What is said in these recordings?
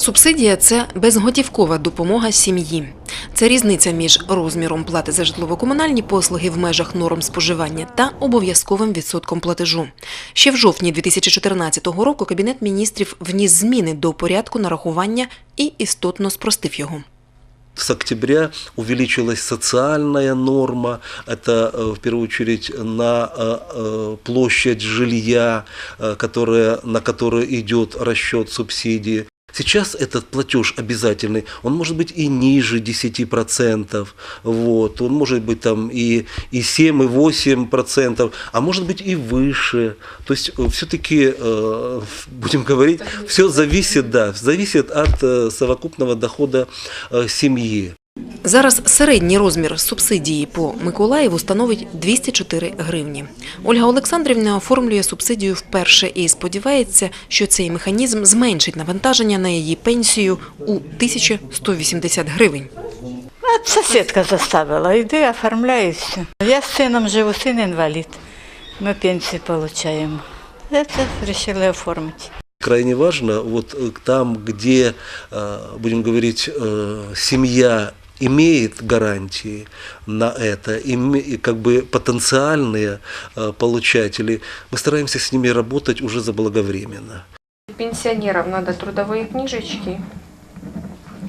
Субсидія це безготівкова допомога сім'ї. Це різниця між розміром плати за житлово-комунальні послуги в межах норм споживання та обов'язковим відсотком платежу. Ще в жовтні 2014 року Кабінет міністрів вніс зміни до порядку нарахування і істотно спростив його. С октября увеличилась социальная норма, это э, в первую очередь на э, э, площадь жилья, э, которая, на которую идет расчет субсидии. Сейчас этот платеж обязательный, он может быть и ниже 10%, вот, он может быть там и, и 7, и 8%, а может быть и выше. То есть все-таки, будем говорить, все зависит, да, зависит от э, совокупного дохода э, семьи. Зараз середній розмір субсидії по Миколаєву становить 204 гривні. Ольга Олександрівна оформлює субсидію вперше і сподівається, що цей механізм зменшить навантаження на її пенсію у 1180 гривень. От сусідка заставила, йди, оформляй і все. Я з сином живу, син інвалід. Ми пенсію отримуємо. Я це вирішили оформити. Крайне важно, вот э, там, где, э, будем говорить, э, семья имеет гарантии на это, и как бы потенциальные э, получатели, мы стараемся с ними работать уже заблаговременно. Пенсионеров надо трудовые книжечки.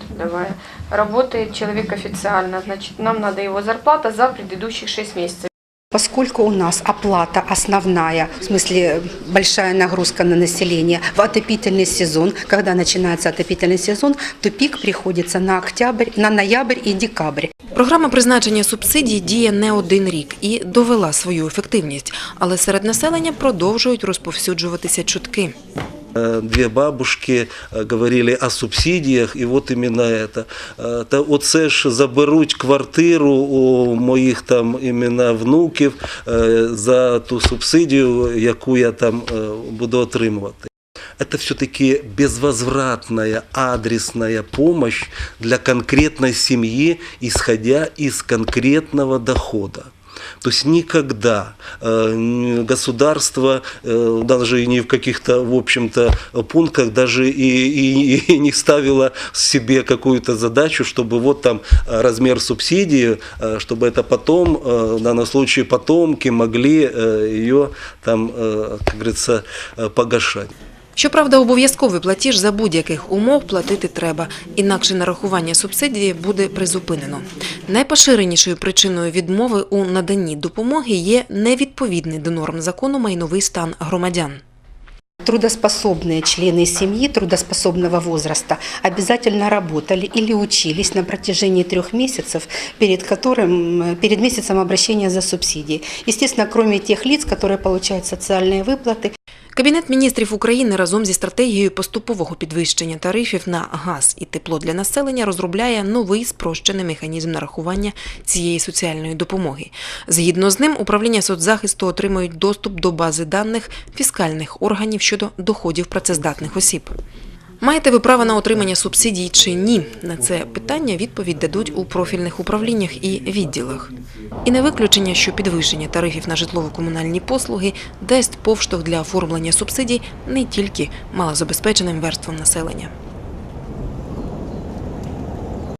Трудовая. Работает человек официально, значит, нам надо его зарплата за предыдущих 6 месяцев. Поскольку у нас оплата основная, в смысле большая нагрузка на население в отопительный сезон, когда начинается отопительный сезон, то пик приходится на октябрь, на ноябрь и декабрь. Програма призначення субсидій діє не один рік і довела свою ефективність, але серед населення продовжують розповсюджуватися чутки. Э, Две бабушки э, говорили о субсидіях, і от іменно это. Э, Та оце ж заберуть квартиру у моїх там іменно внуків э, за ту субсидію, яку я там э, буду отримувати. Это все-таки безвозвратная адресная помощь для конкретной семьи, исходя из конкретного дохода. То есть никогда э, государство, э, даже и не в каких-то, в общем-то, пунктах, даже и, и- и не ставило себе какую-то задачу, чтобы вот там э, размер субсидии, э, чтобы это потом, э, в данном случае потомки могли э, ее там, э, как говорится, э, погашать. Щоправда, обов'язковий платіж за будь-яких умов платити треба, інакше нарахування субсидії буде призупинено. Найпоширенішою причиною відмови у наданні допомоги є невідповідний до норм закону майновий стан громадян. Трудоспособные члены семьи трудоспособного возраста обязательно работали или учились на протяжении трех месяцев, перед, которым, э, перед месяцем обращения за субсидией. Естественно, кроме тех лиц, которые получают социальные выплаты, Кабінет міністрів України разом зі стратегією поступового підвищення тарифів на газ і тепло для населення розробляє новий спрощений механізм нарахування цієї соціальної допомоги. Згідно з ним, управління соцзахисту отримують доступ до бази даних фіскальних органів щодо доходів працездатних осіб. Маєте ви право на отримання субсидій чи ні? На це питання відповідь дадуть у профільних управліннях і відділах. І не виключення, що підвищення тарифів на житлово-комунальні послуги дасть повштовх для оформлення субсидій не тільки малозабезпеченим верствам населення.